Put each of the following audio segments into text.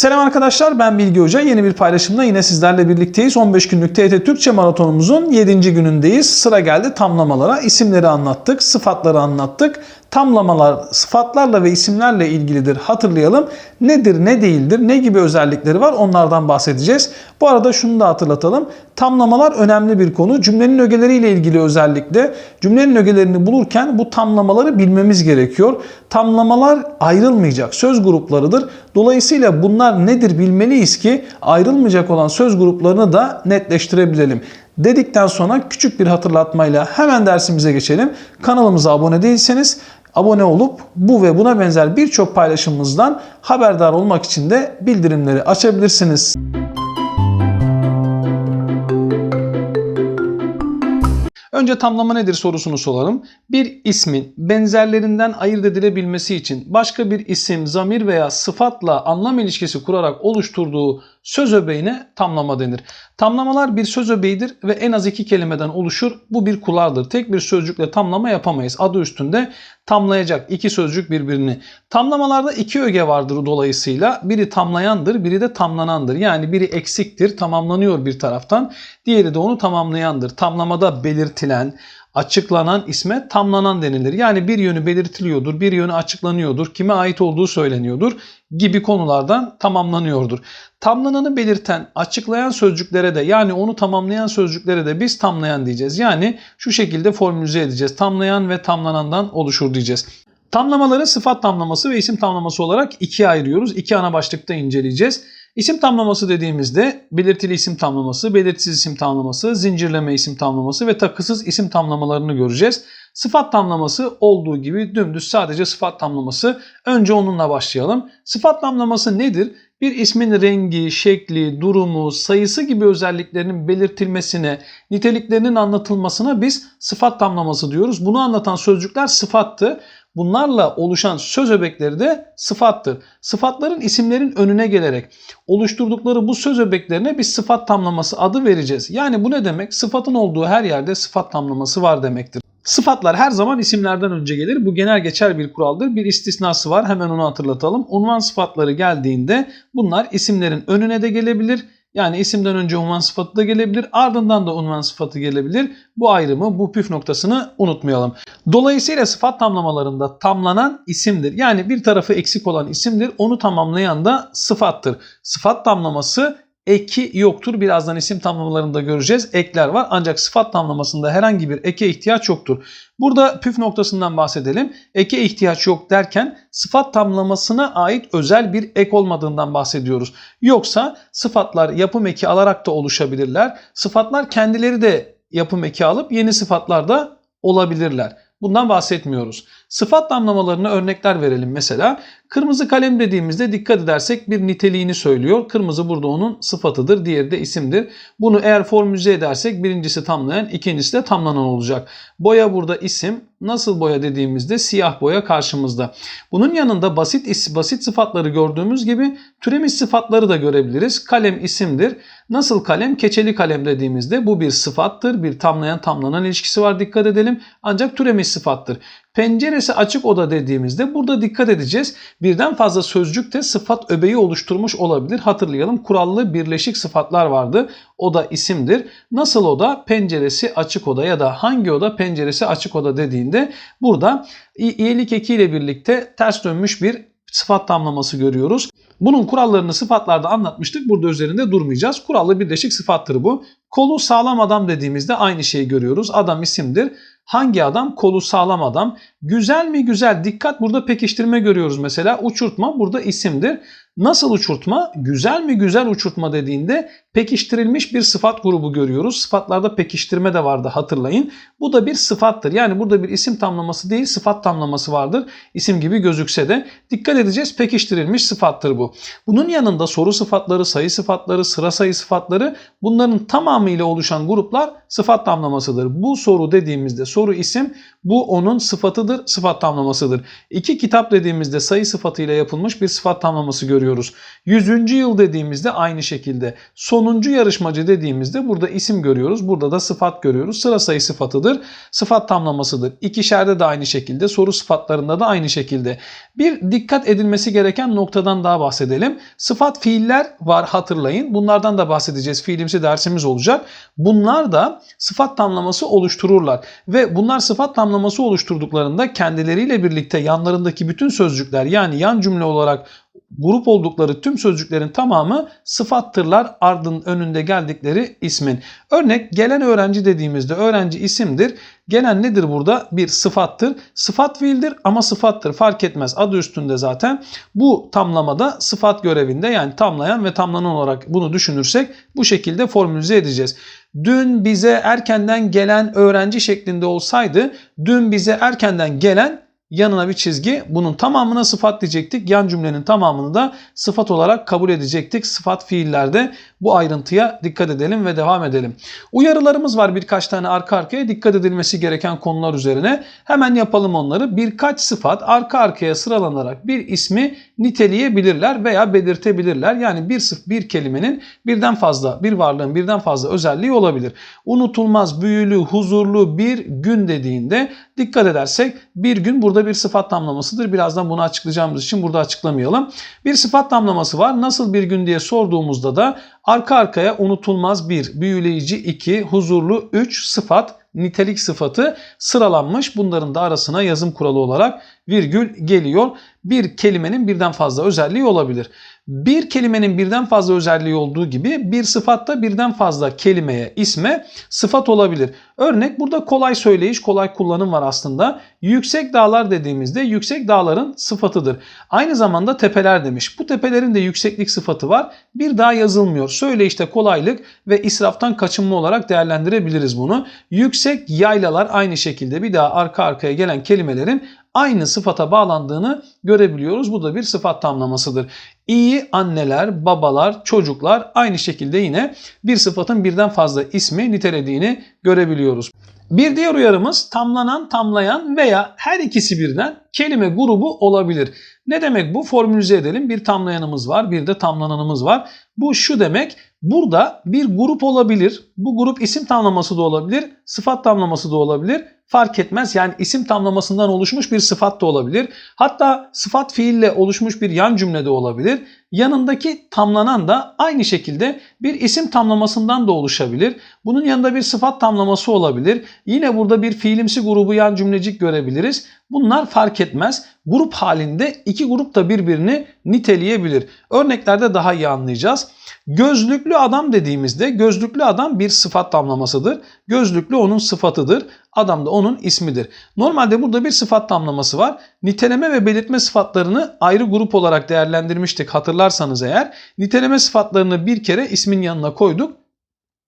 Selam arkadaşlar ben Bilgi Hoca. Yeni bir paylaşımda yine sizlerle birlikteyiz. 15 günlük TET Türkçe maratonumuzun 7. günündeyiz. Sıra geldi tamlamalara. İsimleri anlattık, sıfatları anlattık. Tamlamalar sıfatlarla ve isimlerle ilgilidir. Hatırlayalım. Nedir, ne değildir, ne gibi özellikleri var onlardan bahsedeceğiz. Bu arada şunu da hatırlatalım. Tamlamalar önemli bir konu. Cümlenin ögeleriyle ilgili özellikle cümlenin ögelerini bulurken bu tamlamaları bilmemiz gerekiyor. Tamlamalar ayrılmayacak söz gruplarıdır. Dolayısıyla bunlar nedir bilmeliyiz ki ayrılmayacak olan söz gruplarını da netleştirebilelim dedikten sonra küçük bir hatırlatmayla hemen dersimize geçelim. Kanalımıza abone değilseniz abone olup bu ve buna benzer birçok paylaşımımızdan haberdar olmak için de bildirimleri açabilirsiniz. Önce tamlama nedir sorusunu soralım. Bir ismin benzerlerinden ayırt edilebilmesi için başka bir isim, zamir veya sıfatla anlam ilişkisi kurarak oluşturduğu söz öbeğine tamlama denir. Tamlamalar bir söz öbeğidir ve en az iki kelimeden oluşur. Bu bir kuraldır. Tek bir sözcükle tamlama yapamayız. Adı üstünde tamlayacak iki sözcük birbirini. Tamlamalarda iki öge vardır dolayısıyla. Biri tamlayandır, biri de tamlanandır. Yani biri eksiktir, tamamlanıyor bir taraftan. Diğeri de onu tamamlayandır. Tamlamada belirtilen, açıklanan isme tamlanan denilir. Yani bir yönü belirtiliyordur, bir yönü açıklanıyordur, kime ait olduğu söyleniyordur gibi konulardan tamamlanıyordur. Tamlananı belirten, açıklayan sözcüklere de yani onu tamamlayan sözcüklere de biz tamlayan diyeceğiz. Yani şu şekilde formülize edeceğiz. Tamlayan ve tamlanandan oluşur diyeceğiz. Tamlamaları sıfat tamlaması ve isim tamlaması olarak ikiye ayırıyoruz. İki ana başlıkta inceleyeceğiz. İsim tamlaması dediğimizde belirtili isim tamlaması, belirtisiz isim tamlaması, zincirleme isim tamlaması ve takısız isim tamlamalarını göreceğiz. Sıfat tamlaması olduğu gibi dümdüz sadece sıfat tamlaması. Önce onunla başlayalım. Sıfat tamlaması nedir? Bir ismin rengi, şekli, durumu, sayısı gibi özelliklerinin belirtilmesine, niteliklerinin anlatılmasına biz sıfat tamlaması diyoruz. Bunu anlatan sözcükler sıfattı. Bunlarla oluşan söz öbekleri de sıfattır. Sıfatların isimlerin önüne gelerek oluşturdukları bu söz öbeklerine biz sıfat tamlaması adı vereceğiz. Yani bu ne demek? Sıfatın olduğu her yerde sıfat tamlaması var demektir. Sıfatlar her zaman isimlerden önce gelir. Bu genel geçer bir kuraldır. Bir istisnası var. Hemen onu hatırlatalım. Unvan sıfatları geldiğinde bunlar isimlerin önüne de gelebilir. Yani isimden önce unvan sıfatı da gelebilir. Ardından da unvan sıfatı gelebilir. Bu ayrımı, bu püf noktasını unutmayalım. Dolayısıyla sıfat tamlamalarında tamlanan isimdir. Yani bir tarafı eksik olan isimdir. Onu tamamlayan da sıfattır. Sıfat tamlaması eki yoktur. Birazdan isim tamlamalarında göreceğiz. Ekler var ancak sıfat tamlamasında herhangi bir eke ihtiyaç yoktur. Burada püf noktasından bahsedelim. Eke ihtiyaç yok derken sıfat tamlamasına ait özel bir ek olmadığından bahsediyoruz. Yoksa sıfatlar yapım eki alarak da oluşabilirler. Sıfatlar kendileri de yapım eki alıp yeni sıfatlar da olabilirler. Bundan bahsetmiyoruz. Sıfat damlamalarına örnekler verelim mesela. Kırmızı kalem dediğimizde dikkat edersek bir niteliğini söylüyor. Kırmızı burada onun sıfatıdır, diğeri de isimdir. Bunu eğer formülize edersek birincisi tamlayan, ikincisi de tamlanan olacak. Boya burada isim. Nasıl boya dediğimizde siyah boya karşımızda. Bunun yanında basit is basit sıfatları gördüğümüz gibi türemiş sıfatları da görebiliriz. Kalem isimdir. Nasıl kalem? Keçeli kalem dediğimizde bu bir sıfattır. Bir tamlayan tamlanan ilişkisi var dikkat edelim. Ancak türemiş sıfattır. Penceresi açık oda dediğimizde burada dikkat edeceğiz. Birden fazla sözcük de sıfat öbeği oluşturmuş olabilir. Hatırlayalım kurallı birleşik sıfatlar vardı. Oda isimdir. Nasıl oda? Penceresi açık oda ya da hangi oda penceresi açık oda dediğinde burada iyilik ekiyle birlikte ters dönmüş bir sıfat tamlaması görüyoruz. Bunun kurallarını sıfatlarda anlatmıştık. Burada üzerinde durmayacağız. Kurallı birleşik sıfattır bu. Kolu sağlam adam dediğimizde aynı şeyi görüyoruz. Adam isimdir. Hangi adam? Kolu sağlam adam. Güzel mi güzel? Dikkat burada pekiştirme görüyoruz mesela. Uçurtma burada isimdir. Nasıl uçurtma? Güzel mi güzel uçurtma dediğinde pekiştirilmiş bir sıfat grubu görüyoruz. Sıfatlarda pekiştirme de vardı hatırlayın. Bu da bir sıfattır. Yani burada bir isim tamlaması değil sıfat tamlaması vardır. İsim gibi gözükse de dikkat edeceğiz pekiştirilmiş sıfattır bu. Bunun yanında soru sıfatları, sayı sıfatları, sıra sayı sıfatları bunların tamamıyla oluşan gruplar sıfat tamlamasıdır. Bu soru dediğimizde soru isim bu onun sıfatıdır, sıfat tamlamasıdır. İki kitap dediğimizde sayı sıfatıyla yapılmış bir sıfat tamlaması görüyoruz. Yüzüncü yıl dediğimizde aynı şekilde. Sonuncu yarışmacı dediğimizde burada isim görüyoruz. Burada da sıfat görüyoruz. Sıra sayı sıfatıdır. Sıfat tamlamasıdır. İkişerde de aynı şekilde. Soru sıfatlarında da aynı şekilde. Bir dikkat edilmesi gereken noktadan daha bahsedelim. Sıfat fiiller var hatırlayın. Bunlardan da bahsedeceğiz. Fiilimsi dersimiz olacak. Bunlar da sıfat tamlaması oluştururlar. Ve bunlar sıfat tamlaması oluşturduklarında kendileriyle birlikte yanlarındaki bütün sözcükler yani yan cümle olarak grup oldukları tüm sözcüklerin tamamı sıfattırlar ardın önünde geldikleri ismin. Örnek gelen öğrenci dediğimizde öğrenci isimdir. Gelen nedir burada? Bir sıfattır. Sıfat fiildir ama sıfattır. Fark etmez. Adı üstünde zaten. Bu tamlamada sıfat görevinde yani tamlayan ve tamlanan olarak bunu düşünürsek bu şekilde formülize edeceğiz. Dün bize erkenden gelen öğrenci şeklinde olsaydı dün bize erkenden gelen yanına bir çizgi. Bunun tamamına sıfat diyecektik. Yan cümlenin tamamını da sıfat olarak kabul edecektik. Sıfat fiillerde bu ayrıntıya dikkat edelim ve devam edelim. Uyarılarımız var birkaç tane arka arkaya dikkat edilmesi gereken konular üzerine. Hemen yapalım onları. Birkaç sıfat arka arkaya sıralanarak bir ismi niteleyebilirler veya belirtebilirler. Yani bir sıf bir kelimenin birden fazla, bir varlığın birden fazla özelliği olabilir. Unutulmaz, büyülü, huzurlu bir gün dediğinde dikkat edersek bir gün burada bir sıfat tamlamasıdır. Birazdan bunu açıklayacağımız için burada açıklamayalım. Bir sıfat tamlaması var. Nasıl bir gün diye sorduğumuzda da arka arkaya unutulmaz bir, büyüleyici iki, huzurlu üç sıfat nitelik sıfatı sıralanmış. Bunların da arasına yazım kuralı olarak virgül geliyor. Bir kelimenin birden fazla özelliği olabilir. Bir kelimenin birden fazla özelliği olduğu gibi bir sıfatta birden fazla kelimeye, isme sıfat olabilir. Örnek burada kolay söyleyiş, kolay kullanım var aslında. Yüksek dağlar dediğimizde yüksek dağların sıfatıdır. Aynı zamanda tepeler demiş. Bu tepelerin de yükseklik sıfatı var. Bir daha yazılmıyor. Söyleyişte kolaylık ve israftan kaçınma olarak değerlendirebiliriz bunu. Yüksek yaylalar aynı şekilde bir daha arka arkaya gelen kelimelerin aynı sıfata bağlandığını görebiliyoruz. Bu da bir sıfat tamlamasıdır. İyi anneler, babalar, çocuklar aynı şekilde yine bir sıfatın birden fazla ismi nitelediğini görebiliyoruz. Bir diğer uyarımız tamlanan, tamlayan veya her ikisi birden kelime grubu olabilir. Ne demek bu? Formülize edelim. Bir tamlayanımız var, bir de tamlananımız var. Bu şu demek. Burada bir grup olabilir. Bu grup isim tamlaması da olabilir, sıfat tamlaması da olabilir fark etmez. Yani isim tamlamasından oluşmuş bir sıfat da olabilir. Hatta sıfat fiille oluşmuş bir yan cümle de olabilir. Yanındaki tamlanan da aynı şekilde bir isim tamlamasından da oluşabilir. Bunun yanında bir sıfat tamlaması olabilir. Yine burada bir fiilimsi grubu yan cümlecik görebiliriz. Bunlar fark etmez. Grup halinde iki grup da birbirini niteleyebilir. Örneklerde daha iyi anlayacağız. Gözlüklü adam dediğimizde gözlüklü adam bir sıfat tamlamasıdır. Gözlüklü onun sıfatıdır. Adam da onun ismidir. Normalde burada bir sıfat tamlaması var. Niteleme ve belirtme sıfatlarını ayrı grup olarak değerlendirmiştik hatırlarsanız eğer. Niteleme sıfatlarını bir kere ismin yanına koyduk.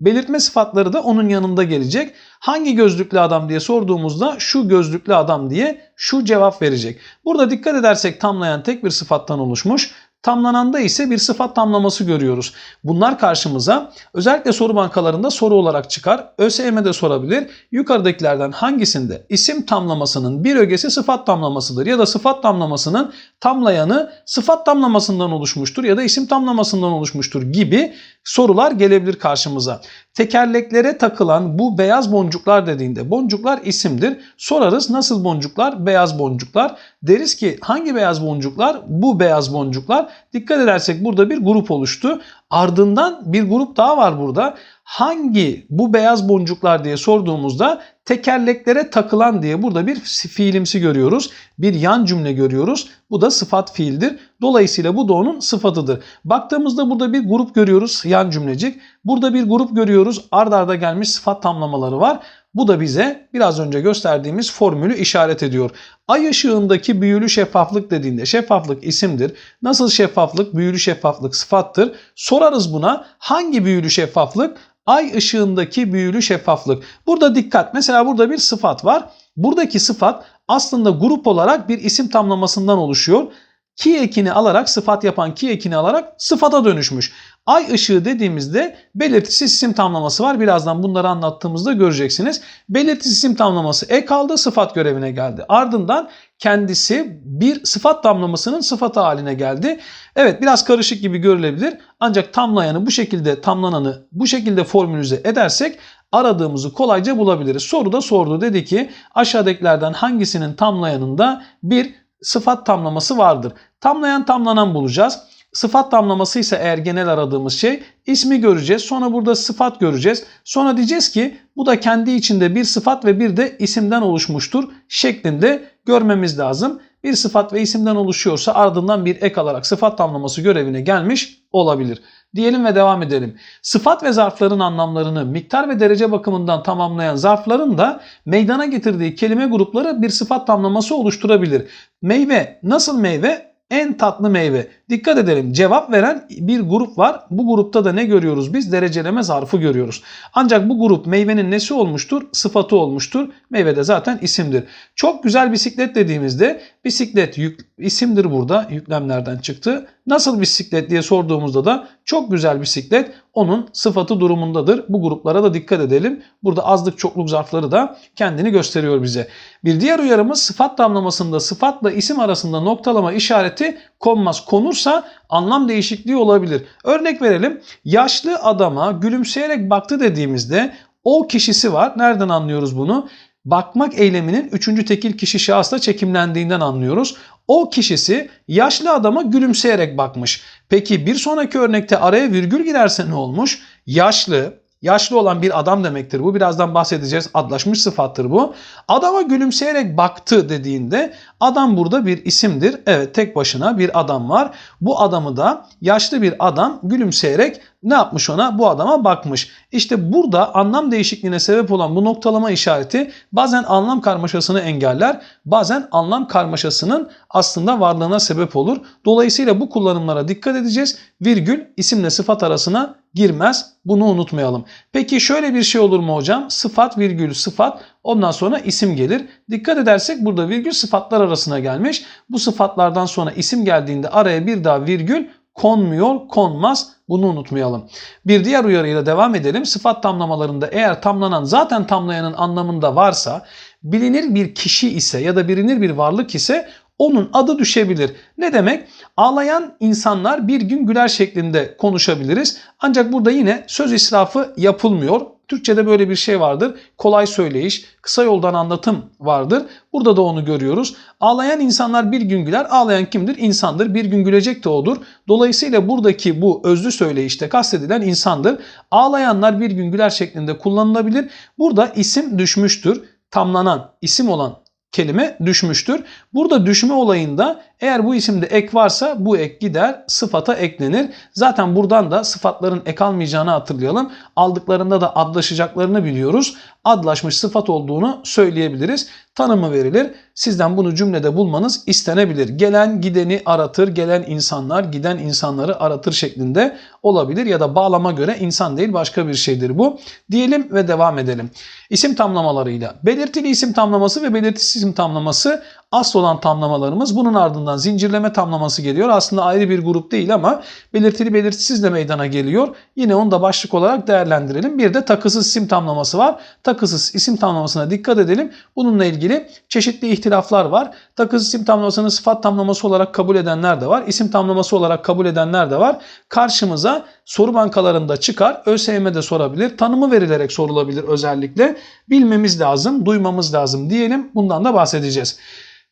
Belirtme sıfatları da onun yanında gelecek. Hangi gözlüklü adam diye sorduğumuzda şu gözlüklü adam diye şu cevap verecek. Burada dikkat edersek tamlayan tek bir sıfattan oluşmuş. Tamlananda ise bir sıfat tamlaması görüyoruz. Bunlar karşımıza özellikle soru bankalarında soru olarak çıkar. ÖSYM'de sorabilir. Yukarıdakilerden hangisinde isim tamlamasının bir ögesi sıfat tamlamasıdır ya da sıfat tamlamasının tamlayanı sıfat tamlamasından oluşmuştur ya da isim tamlamasından oluşmuştur gibi sorular gelebilir karşımıza. Tekerleklere takılan bu beyaz boncuklar dediğinde boncuklar isimdir. Sorarız nasıl boncuklar? Beyaz boncuklar. Deriz ki hangi beyaz boncuklar? Bu beyaz boncuklar. Dikkat edersek burada bir grup oluştu. Ardından bir grup daha var burada. Hangi bu beyaz boncuklar diye sorduğumuzda tekerleklere takılan diye burada bir fiilimsi görüyoruz. Bir yan cümle görüyoruz. Bu da sıfat fiildir. Dolayısıyla bu da onun sıfatıdır. Baktığımızda burada bir grup görüyoruz yan cümlecik. Burada bir grup görüyoruz. Ard arda gelmiş sıfat tamlamaları var. Bu da bize biraz önce gösterdiğimiz formülü işaret ediyor. Ay ışığındaki büyülü şeffaflık dediğinde şeffaflık isimdir. Nasıl şeffaflık? Büyülü şeffaflık sıfattır. Sorarız buna hangi büyülü şeffaflık? Ay ışığındaki büyülü şeffaflık. Burada dikkat. Mesela burada bir sıfat var. Buradaki sıfat aslında grup olarak bir isim tamlamasından oluşuyor ki ekini alarak sıfat yapan ki ekini alarak sıfata dönüşmüş. Ay ışığı dediğimizde belirtisiz isim tamlaması var. Birazdan bunları anlattığımızda göreceksiniz. Belirtisiz isim tamlaması e kaldı sıfat görevine geldi. Ardından kendisi bir sıfat tamlamasının sıfatı haline geldi. Evet biraz karışık gibi görülebilir. Ancak tamlayanı bu şekilde tamlananı bu şekilde formülize edersek aradığımızı kolayca bulabiliriz. Soruda sordu dedi ki aşağıdakilerden hangisinin tamlayanında bir sıfat tamlaması vardır. Tamlayan tamlanan bulacağız. Sıfat tamlaması ise eğer genel aradığımız şey ismi göreceğiz. Sonra burada sıfat göreceğiz. Sonra diyeceğiz ki bu da kendi içinde bir sıfat ve bir de isimden oluşmuştur şeklinde görmemiz lazım. Bir sıfat ve isimden oluşuyorsa ardından bir ek alarak sıfat tamlaması görevine gelmiş olabilir. Diyelim ve devam edelim. Sıfat ve zarfların anlamlarını miktar ve derece bakımından tamamlayan zarfların da meydana getirdiği kelime grupları bir sıfat tamlaması oluşturabilir. Meyve nasıl meyve? En tatlı meyve. Dikkat edelim cevap veren bir grup var. Bu grupta da ne görüyoruz biz? Dereceleme zarfı görüyoruz. Ancak bu grup meyvenin nesi olmuştur? Sıfatı olmuştur. Meyve de zaten isimdir. Çok güzel bisiklet dediğimizde bisiklet yük, isimdir burada. Yüklemlerden çıktı. Nasıl bisiklet diye sorduğumuzda da çok güzel bisiklet onun sıfatı durumundadır. Bu gruplara da dikkat edelim. Burada azlık çokluk zarfları da kendini gösteriyor bize. Bir diğer uyarımız sıfat damlamasında sıfatla isim arasında noktalama işareti konmaz. Konursa anlam değişikliği olabilir. Örnek verelim. Yaşlı adama gülümseyerek baktı dediğimizde o kişisi var. Nereden anlıyoruz bunu? Bakmak eyleminin üçüncü tekil kişi şahısla çekimlendiğinden anlıyoruz. O kişisi yaşlı adama gülümseyerek bakmış. Peki bir sonraki örnekte araya virgül girerse ne olmuş? Yaşlı, Yaşlı olan bir adam demektir bu. Birazdan bahsedeceğiz. Adlaşmış sıfattır bu. Adama gülümseyerek baktı dediğinde adam burada bir isimdir. Evet tek başına bir adam var. Bu adamı da yaşlı bir adam gülümseyerek ne yapmış ona? Bu adama bakmış. İşte burada anlam değişikliğine sebep olan bu noktalama işareti bazen anlam karmaşasını engeller, bazen anlam karmaşasının aslında varlığına sebep olur. Dolayısıyla bu kullanımlara dikkat edeceğiz. Virgül isimle sıfat arasına girmez. Bunu unutmayalım. Peki şöyle bir şey olur mu hocam? Sıfat virgül sıfat ondan sonra isim gelir. Dikkat edersek burada virgül sıfatlar arasına gelmiş. Bu sıfatlardan sonra isim geldiğinde araya bir daha virgül konmuyor, konmaz. Bunu unutmayalım. Bir diğer uyarıyla devam edelim. Sıfat tamlamalarında eğer tamlanan zaten tamlayanın anlamında varsa bilinir bir kişi ise ya da bilinir bir varlık ise onun adı düşebilir. Ne demek? Ağlayan insanlar bir gün güler şeklinde konuşabiliriz. Ancak burada yine söz israfı yapılmıyor. Türkçe'de böyle bir şey vardır. Kolay söyleyiş, kısa yoldan anlatım vardır. Burada da onu görüyoruz. Ağlayan insanlar bir gün güler. Ağlayan kimdir? İnsandır. Bir gün gülecek de odur. Dolayısıyla buradaki bu özlü söyleyişte kastedilen insandır. Ağlayanlar bir gün güler şeklinde kullanılabilir. Burada isim düşmüştür. Tamlanan isim olan kelime düşmüştür. Burada düşme olayında eğer bu isimde ek varsa bu ek gider sıfata eklenir. Zaten buradan da sıfatların ek almayacağını hatırlayalım. Aldıklarında da adlaşacaklarını biliyoruz. Adlaşmış sıfat olduğunu söyleyebiliriz. Tanımı verilir. Sizden bunu cümlede bulmanız istenebilir. Gelen gideni aratır, gelen insanlar giden insanları aratır şeklinde olabilir. Ya da bağlama göre insan değil başka bir şeydir bu. Diyelim ve devam edelim. İsim tamlamalarıyla belirtili isim tamlaması ve belirtisiz isim tamlaması asıl olan tamlamalarımız. Bunun ardından zincirleme tamlaması geliyor. Aslında ayrı bir grup değil ama belirtili belirtisiz de meydana geliyor. Yine onu da başlık olarak değerlendirelim. Bir de takısız isim tamlaması var. Takısız isim tamlamasına dikkat edelim. Bununla ilgili çeşitli ihtilaflar var. Takısız isim tamlamasını sıfat tamlaması olarak kabul edenler de var. İsim tamlaması olarak kabul edenler de var. Karşımıza soru bankalarında çıkar. ÖSYM'de sorabilir. Tanımı verilerek sorulabilir özellikle. Bilmemiz lazım, duymamız lazım diyelim. Bundan da bahsedeceğiz.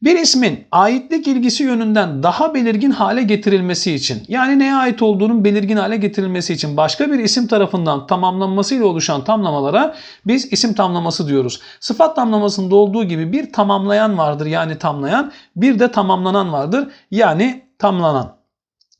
Bir ismin aitlik ilgisi yönünden daha belirgin hale getirilmesi için yani neye ait olduğunun belirgin hale getirilmesi için başka bir isim tarafından tamamlanmasıyla oluşan tamlamalara biz isim tamlaması diyoruz. Sıfat tamlamasında olduğu gibi bir tamamlayan vardır yani tamlayan bir de tamamlanan vardır yani tamlanan.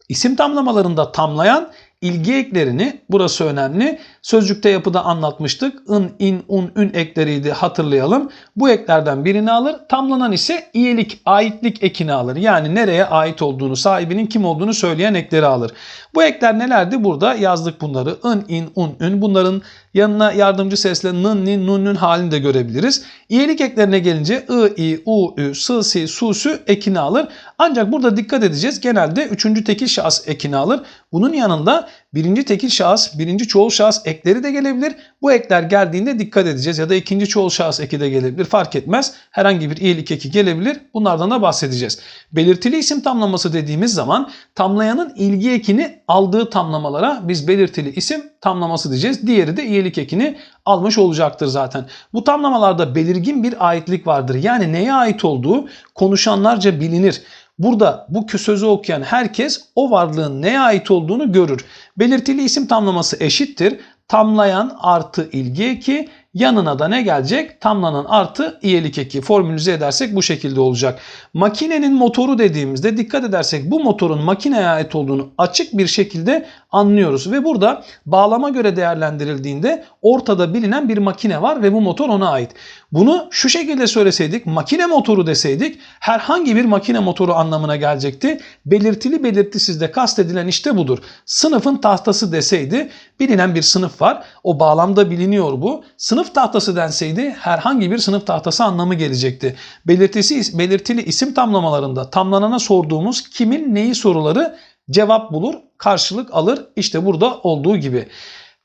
İsim tamlamalarında tamlayan ilgi eklerini burası önemli. Sözcükte yapıda anlatmıştık. In, in, un, ün ekleriydi hatırlayalım. Bu eklerden birini alır. Tamlanan ise iyelik, aitlik ekini alır. Yani nereye ait olduğunu, sahibinin kim olduğunu söyleyen ekleri alır. Bu ekler nelerdi? Burada yazdık bunları. In, in, un, ün. Bunların yanına yardımcı sesle nın, nin, nun, nün halini de görebiliriz. İyelik eklerine gelince ı, i, u, ü, sı, si, su, sü ekini alır. Ancak burada dikkat edeceğiz. Genelde üçüncü tekil şahıs ekini alır. Bunun yanında birinci tekil şahıs, birinci çoğul şahıs ekleri de gelebilir. Bu ekler geldiğinde dikkat edeceğiz ya da ikinci çoğul şahıs eki de gelebilir. Fark etmez. Herhangi bir iyilik eki gelebilir. Bunlardan da bahsedeceğiz. Belirtili isim tamlaması dediğimiz zaman tamlayanın ilgi ekini aldığı tamlamalara biz belirtili isim tamlaması diyeceğiz. Diğeri de iyilik ekini almış olacaktır zaten. Bu tamlamalarda belirgin bir aitlik vardır. Yani neye ait olduğu konuşanlarca bilinir. Burada bu sözü okuyan herkes o varlığın neye ait olduğunu görür. Belirtili isim tamlaması eşittir. Tamlayan artı ilgi eki yanına da ne gelecek? Tamlanan artı iyelik eki. Formülize edersek bu şekilde olacak. Makinenin motoru dediğimizde dikkat edersek bu motorun makineye ait olduğunu açık bir şekilde anlıyoruz. Ve burada bağlama göre değerlendirildiğinde ortada bilinen bir makine var ve bu motor ona ait. Bunu şu şekilde söyleseydik makine motoru deseydik herhangi bir makine motoru anlamına gelecekti. Belirtili belirtisizde kastedilen işte budur. Sınıfın tahtası deseydi bilinen bir sınıf var. O bağlamda biliniyor bu. Sınıf tahtası denseydi herhangi bir sınıf tahtası anlamı gelecekti. Belirtisi, belirtili isim tamlamalarında tamlanana sorduğumuz kimin neyi soruları cevap bulur, karşılık alır. İşte burada olduğu gibi.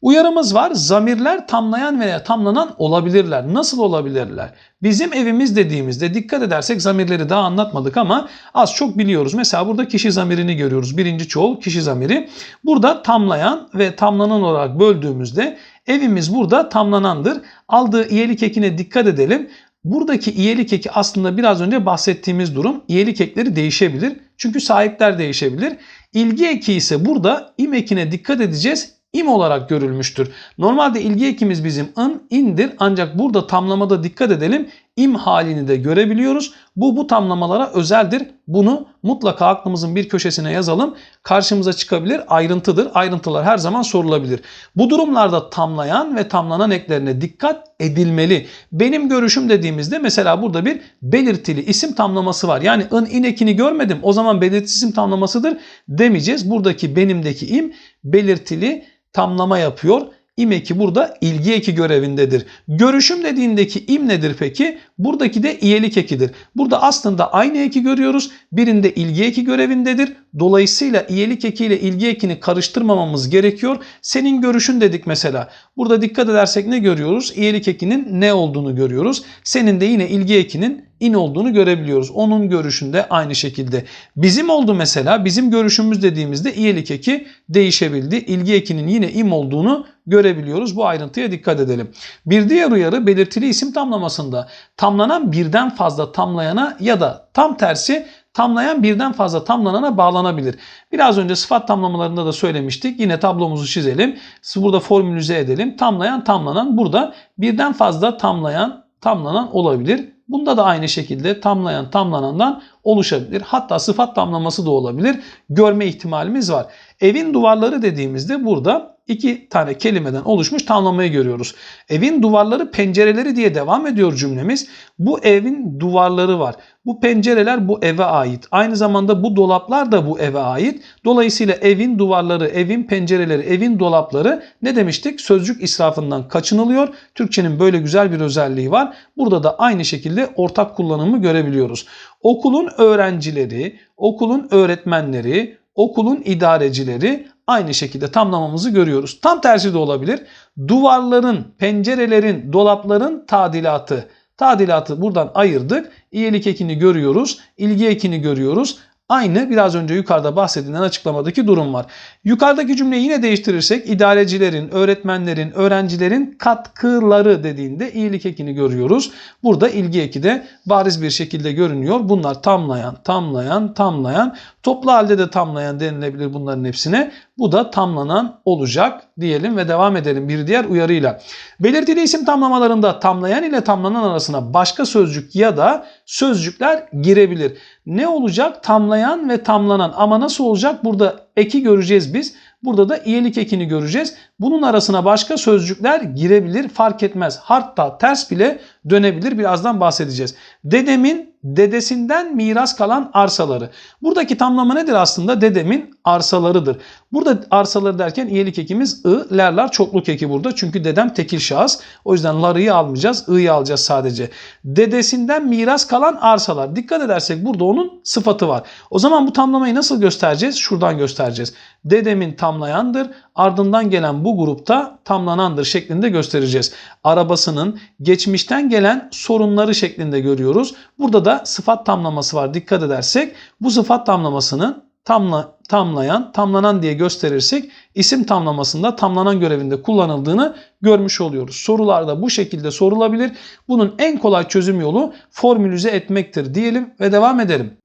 Uyarımız var. Zamirler tamlayan veya tamlanan olabilirler. Nasıl olabilirler? Bizim evimiz dediğimizde dikkat edersek zamirleri daha anlatmadık ama az çok biliyoruz. Mesela burada kişi zamirini görüyoruz. Birinci çoğul kişi zamiri. Burada tamlayan ve tamlanan olarak böldüğümüzde evimiz burada tamlanandır. Aldığı iyelik ekine dikkat edelim. Buradaki iyelik eki aslında biraz önce bahsettiğimiz durum. İyelik ekleri değişebilir. Çünkü sahipler değişebilir. İlgi eki ise burada im ekine dikkat edeceğiz im olarak görülmüştür. Normalde ilgi ekimiz bizim ın, indir ancak burada tamlamada dikkat edelim im halini de görebiliyoruz. Bu bu tamlamalara özeldir. Bunu mutlaka aklımızın bir köşesine yazalım. Karşımıza çıkabilir ayrıntıdır. Ayrıntılar her zaman sorulabilir. Bu durumlarda tamlayan ve tamlanan eklerine dikkat edilmeli. Benim görüşüm dediğimizde mesela burada bir belirtili isim tamlaması var. Yani ın in ekini görmedim o zaman belirtili isim tamlamasıdır demeyeceğiz. Buradaki benimdeki im belirtili tamlama yapıyor. İm eki burada ilgi eki görevindedir. Görüşüm dediğindeki im nedir peki? Buradaki de iyelik ekidir. Burada aslında aynı eki görüyoruz. Birinde ilgi eki görevindedir. Dolayısıyla iyelik eki ile ilgi ekini karıştırmamamız gerekiyor. Senin görüşün dedik mesela. Burada dikkat edersek ne görüyoruz? İyelik ekinin ne olduğunu görüyoruz. Senin de yine ilgi ekinin in olduğunu görebiliyoruz. Onun görüşünde aynı şekilde. Bizim oldu mesela bizim görüşümüz dediğimizde iyelik eki değişebildi. İlgi ekinin yine im olduğunu görebiliyoruz. Bu ayrıntıya dikkat edelim. Bir diğer uyarı belirtili isim tamlamasında tamlanan birden fazla tamlayana ya da tam tersi tamlayan birden fazla tamlanana bağlanabilir. Biraz önce sıfat tamlamalarında da söylemiştik. Yine tablomuzu çizelim. Burada formülize edelim. Tamlayan tamlanan burada birden fazla tamlayan tamlanan olabilir. Bunda da aynı şekilde tamlayan tamlanandan oluşabilir. Hatta sıfat tamlaması da olabilir. Görme ihtimalimiz var. Evin duvarları dediğimizde burada iki tane kelimeden oluşmuş tamlamayı görüyoruz. Evin duvarları pencereleri diye devam ediyor cümlemiz. Bu evin duvarları var. Bu pencereler bu eve ait. Aynı zamanda bu dolaplar da bu eve ait. Dolayısıyla evin duvarları, evin pencereleri, evin dolapları ne demiştik? Sözcük israfından kaçınılıyor. Türkçenin böyle güzel bir özelliği var. Burada da aynı şekilde ortak kullanımı görebiliyoruz. Okulun öğrencileri, okulun öğretmenleri, okulun idarecileri aynı şekilde tamlamamızı görüyoruz. Tam tersi de olabilir. Duvarların, pencerelerin, dolapların tadilatı. Tadilatı buradan ayırdık. İyilik ekini görüyoruz. ilgi ekini görüyoruz. Aynı biraz önce yukarıda bahsedilen açıklamadaki durum var. Yukarıdaki cümleyi yine değiştirirsek idarecilerin, öğretmenlerin, öğrencilerin katkıları dediğinde iyilik ekini görüyoruz. Burada ilgi eki de bariz bir şekilde görünüyor. Bunlar tamlayan, tamlayan, tamlayan. Toplu halde de tamlayan denilebilir bunların hepsine. Bu da tamlanan olacak diyelim ve devam edelim bir diğer uyarıyla. Belirtili isim tamlamalarında tamlayan ile tamlanan arasına başka sözcük ya da sözcükler girebilir. Ne olacak? Tamlayan ve tamlanan. Ama nasıl olacak? Burada eki göreceğiz biz. Burada da iyelik ekini göreceğiz. Bunun arasına başka sözcükler girebilir fark etmez. Hatta ters bile dönebilir birazdan bahsedeceğiz. Dedemin dedesinden miras kalan arsaları. Buradaki tamlama nedir aslında? Dedemin arsalarıdır. Burada arsaları derken iyilik ekimiz ı, lerler çokluk eki burada. Çünkü dedem tekil şahıs. O yüzden larıyı almayacağız, i'yi alacağız sadece. Dedesinden miras kalan arsalar. Dikkat edersek burada onun sıfatı var. O zaman bu tamlamayı nasıl göstereceğiz? Şuradan göstereceğiz. Dedemin tamlayandır, ardından gelen bu grupta tamlanandır şeklinde göstereceğiz. Arabasının geçmişten gelen sorunları şeklinde görüyoruz. Burada da sıfat tamlaması var. Dikkat edersek bu sıfat tamlamasının tamla, tamlayan, tamlanan diye gösterirsek isim tamlamasında tamlanan görevinde kullanıldığını görmüş oluyoruz. Sorularda bu şekilde sorulabilir. Bunun en kolay çözüm yolu formülize etmektir diyelim ve devam edelim.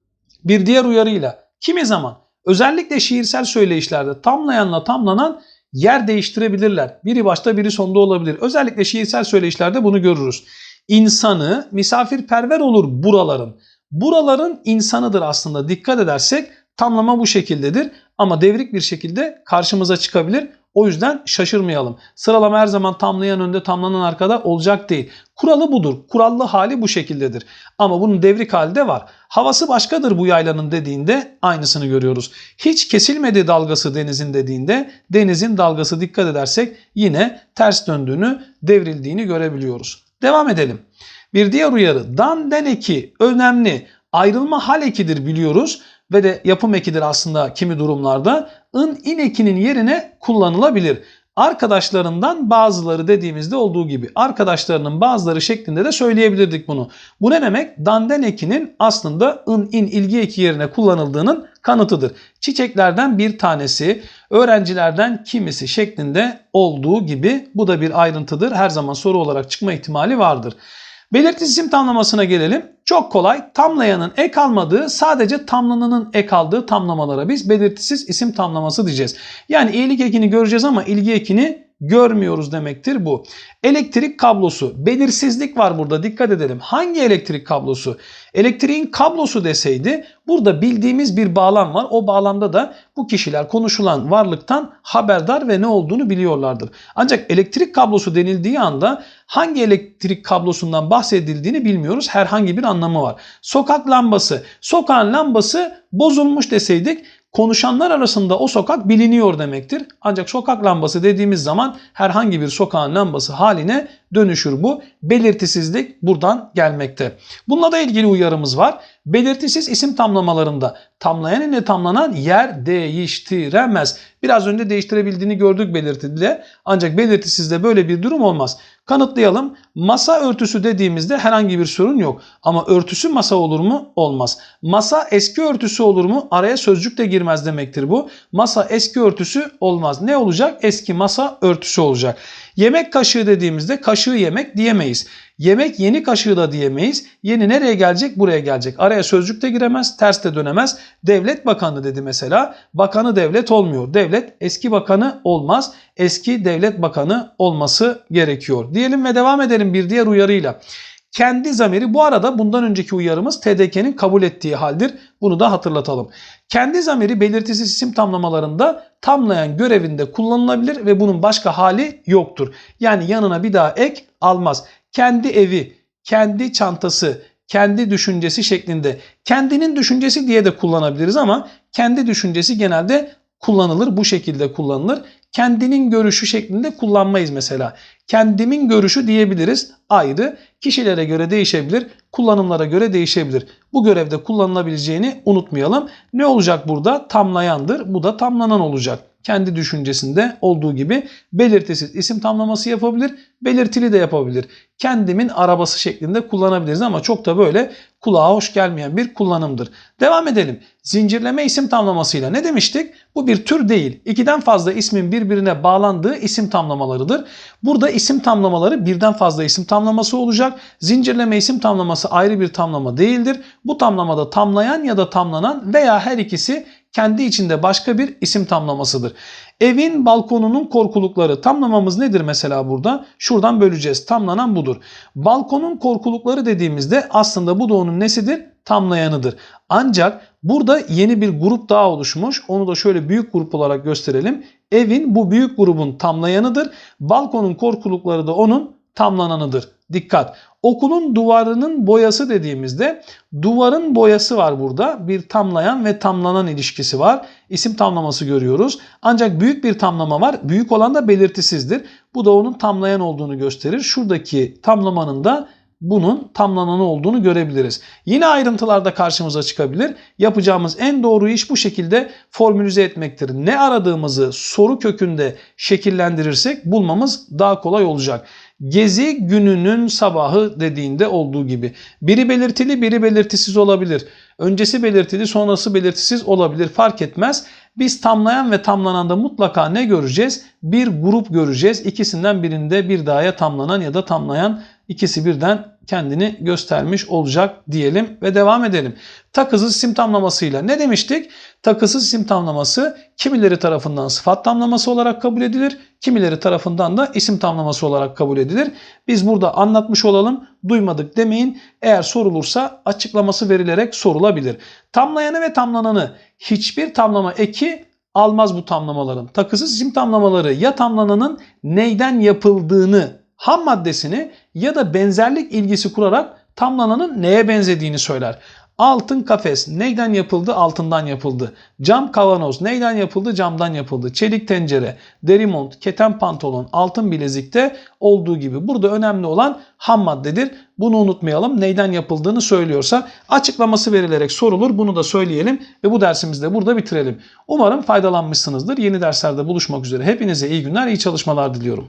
Bir diğer uyarıyla kimi zaman özellikle şiirsel söyleyişlerde tamlayanla tamlanan yer değiştirebilirler. Biri başta biri sonda olabilir. Özellikle şiirsel söyleyişlerde bunu görürüz. İnsanı misafirperver olur buraların. Buraların insanıdır aslında dikkat edersek tamlama bu şekildedir ama devrik bir şekilde karşımıza çıkabilir. O yüzden şaşırmayalım. Sıralama her zaman tamlayan önde tamlanan arkada olacak değil. Kuralı budur. Kurallı hali bu şekildedir. Ama bunun devrik hali de var. Havası başkadır bu yaylanın dediğinde aynısını görüyoruz. Hiç kesilmedi dalgası denizin dediğinde denizin dalgası dikkat edersek yine ters döndüğünü devrildiğini görebiliyoruz. Devam edelim. Bir diğer uyarı dan den eki önemli ayrılma hal ekidir biliyoruz ve de yapım ekidir aslında kimi durumlarda. ın in ekinin yerine kullanılabilir. Arkadaşlarından bazıları dediğimizde olduğu gibi arkadaşlarının bazıları şeklinde de söyleyebilirdik bunu. Bu ne demek? Danden ekinin aslında ın in ilgi eki yerine kullanıldığının kanıtıdır. Çiçeklerden bir tanesi, öğrencilerden kimisi şeklinde olduğu gibi bu da bir ayrıntıdır. Her zaman soru olarak çıkma ihtimali vardır. Belirtisiz isim tamlamasına gelelim. Çok kolay. Tamlayanın ek almadığı sadece tamlananın ek aldığı tamlamalara biz belirtisiz isim tamlaması diyeceğiz. Yani iyilik ekini göreceğiz ama ilgi ekini görmüyoruz demektir bu. Elektrik kablosu. Belirsizlik var burada dikkat edelim. Hangi elektrik kablosu? Elektriğin kablosu deseydi burada bildiğimiz bir bağlam var. O bağlamda da bu kişiler konuşulan varlıktan haberdar ve ne olduğunu biliyorlardır. Ancak elektrik kablosu denildiği anda hangi elektrik kablosundan bahsedildiğini bilmiyoruz. Herhangi bir anlamı var. Sokak lambası. Sokağın lambası bozulmuş deseydik konuşanlar arasında o sokak biliniyor demektir. Ancak sokak lambası dediğimiz zaman herhangi bir sokağın lambası haline dönüşür bu. Belirtisizlik buradan gelmekte. Bununla da ilgili uyarımız var. Belirtisiz isim tamlamalarında tamlayan ile tamlanan yer değiştiremez. Biraz önce değiştirebildiğini gördük belirtide. Ancak belirtisizde böyle bir durum olmaz. Kanıtlayalım. Masa örtüsü dediğimizde herhangi bir sorun yok. Ama örtüsü masa olur mu? Olmaz. Masa eski örtüsü olur mu? Araya sözcük de girmez demektir bu. Masa eski örtüsü olmaz. Ne olacak? Eski masa örtüsü olacak. Yemek kaşığı dediğimizde kaşığı yemek diyemeyiz. Yemek yeni kaşığı da diyemeyiz. Yeni nereye gelecek? Buraya gelecek. Araya sözcük de giremez, ters de dönemez. Devlet bakanı dedi mesela. Bakanı devlet olmuyor. Devlet eski bakanı olmaz. Eski devlet bakanı olması gerekiyor. Diyelim ve devam edelim bir diğer uyarıyla. Kendi zamiri bu arada bundan önceki uyarımız TDK'nin kabul ettiği haldir. Bunu da hatırlatalım. Kendi zamiri belirtisiz isim tamlamalarında tamlayan görevinde kullanılabilir ve bunun başka hali yoktur. Yani yanına bir daha ek almaz. Kendi evi, kendi çantası, kendi düşüncesi şeklinde. Kendinin düşüncesi diye de kullanabiliriz ama kendi düşüncesi genelde kullanılır. Bu şekilde kullanılır. Kendinin görüşü şeklinde kullanmayız mesela. Kendimin görüşü diyebiliriz ayrı. Kişilere göre değişebilir, kullanımlara göre değişebilir. Bu görevde kullanılabileceğini unutmayalım. Ne olacak burada? Tamlayandır. Bu da tamlanan olacak kendi düşüncesinde olduğu gibi belirtisiz isim tamlaması yapabilir, belirtili de yapabilir. Kendimin arabası şeklinde kullanabiliriz ama çok da böyle kulağa hoş gelmeyen bir kullanımdır. Devam edelim. Zincirleme isim tamlamasıyla ne demiştik? Bu bir tür değil. İkiden fazla ismin birbirine bağlandığı isim tamlamalarıdır. Burada isim tamlamaları birden fazla isim tamlaması olacak. Zincirleme isim tamlaması ayrı bir tamlama değildir. Bu tamlamada tamlayan ya da tamlanan veya her ikisi kendi içinde başka bir isim tamlamasıdır. Evin balkonunun korkulukları tamlamamız nedir mesela burada? Şuradan böleceğiz. Tamlanan budur. Balkonun korkulukları dediğimizde aslında bu da onun nesidir? Tamlayanıdır. Ancak burada yeni bir grup daha oluşmuş. Onu da şöyle büyük grup olarak gösterelim. Evin bu büyük grubun tamlayanıdır. Balkonun korkulukları da onun tamlananıdır. Dikkat! Okulun duvarının boyası dediğimizde duvarın boyası var burada. Bir tamlayan ve tamlanan ilişkisi var. İsim tamlaması görüyoruz. Ancak büyük bir tamlama var. Büyük olan da belirtisizdir. Bu da onun tamlayan olduğunu gösterir. Şuradaki tamlamanın da bunun tamlananı olduğunu görebiliriz. Yine ayrıntılarda karşımıza çıkabilir. Yapacağımız en doğru iş bu şekilde formülize etmektir. Ne aradığımızı soru kökünde şekillendirirsek bulmamız daha kolay olacak. Gezi gününün sabahı dediğinde olduğu gibi. Biri belirtili biri belirtisiz olabilir. Öncesi belirtili sonrası belirtisiz olabilir fark etmez. Biz tamlayan ve tamlananda mutlaka ne göreceğiz? Bir grup göreceğiz. İkisinden birinde bir dağa tamlanan ya da tamlayan ikisi birden kendini göstermiş olacak diyelim ve devam edelim. Takısız isim tamlamasıyla ne demiştik? Takısız isim tamlaması kimileri tarafından sıfat tamlaması olarak kabul edilir, kimileri tarafından da isim tamlaması olarak kabul edilir. Biz burada anlatmış olalım, duymadık demeyin. Eğer sorulursa açıklaması verilerek sorulabilir. Tamlayanı ve tamlananı hiçbir tamlama eki almaz bu tamlamaların. Takısız isim tamlamaları ya tamlananın neyden yapıldığını ham maddesini ya da benzerlik ilgisi kurarak tamlananın neye benzediğini söyler. Altın kafes neyden yapıldı? Altından yapıldı. Cam kavanoz neyden yapıldı? Camdan yapıldı. Çelik tencere, deri mont, keten pantolon, altın bilezikte olduğu gibi. Burada önemli olan ham maddedir. Bunu unutmayalım. Neyden yapıldığını söylüyorsa açıklaması verilerek sorulur. Bunu da söyleyelim ve bu dersimizi de burada bitirelim. Umarım faydalanmışsınızdır. Yeni derslerde buluşmak üzere. Hepinize iyi günler, iyi çalışmalar diliyorum.